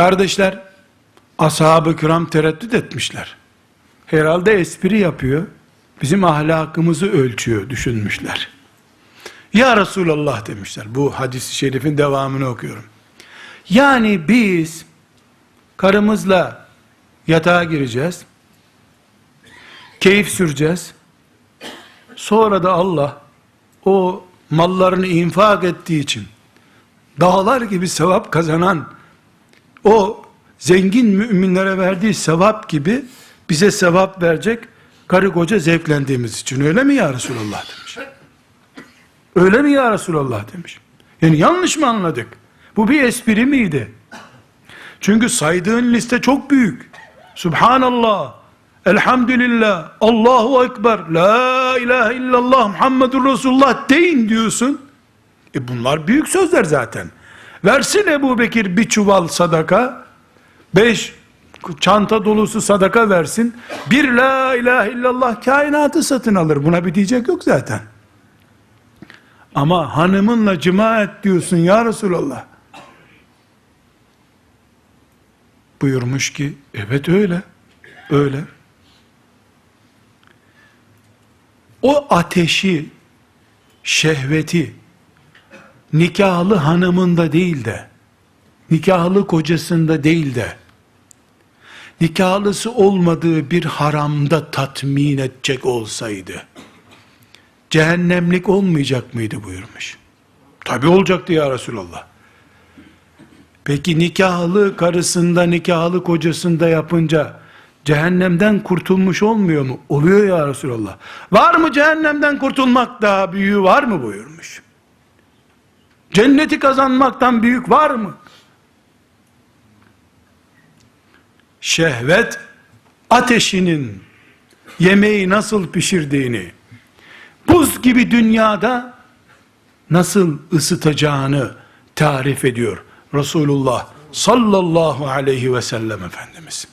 Kardeşler, ashab-ı kiram tereddüt etmişler. Herhalde espri yapıyor. Bizim ahlakımızı ölçüyor düşünmüşler. Ya Resulallah demişler. Bu hadis-i şerifin devamını okuyorum. Yani biz karımızla yatağa gireceğiz. Keyif süreceğiz. Sonra da Allah o mallarını infak ettiği için dağlar gibi sevap kazanan o zengin müminlere verdiği sevap gibi bize sevap verecek karı koca zevklendiğimiz için öyle mi ya Resulallah demiş. Öyle mi ya Resulallah demiş. Yani yanlış mı anladık? Bu bir espri miydi? Çünkü saydığın liste çok büyük. Subhanallah, Elhamdülillah, Allahu Ekber, La ilahe illallah, Muhammedur Resulullah deyin diyorsun. E bunlar büyük sözler zaten. Versin Ebu Bekir bir çuval sadaka, beş çanta dolusu sadaka versin, bir la ilahe illallah kainatı satın alır. Buna bir diyecek yok zaten. Ama hanımınla cima et diyorsun ya Resulallah. Buyurmuş ki, evet öyle, öyle. O ateşi, şehveti, nikahlı hanımında değil de, nikahlı kocasında değil de, nikahlısı olmadığı bir haramda tatmin edecek olsaydı, cehennemlik olmayacak mıydı buyurmuş. Tabi olacaktı ya Resulallah. Peki nikahlı karısında, nikahlı kocasında yapınca, cehennemden kurtulmuş olmuyor mu? Oluyor ya Resulallah. Var mı cehennemden kurtulmak daha büyüğü var mı buyurmuş. Cenneti kazanmaktan büyük var mı? Şehvet ateşinin yemeği nasıl pişirdiğini, buz gibi dünyada nasıl ısıtacağını tarif ediyor Resulullah sallallahu aleyhi ve sellem Efendimiz.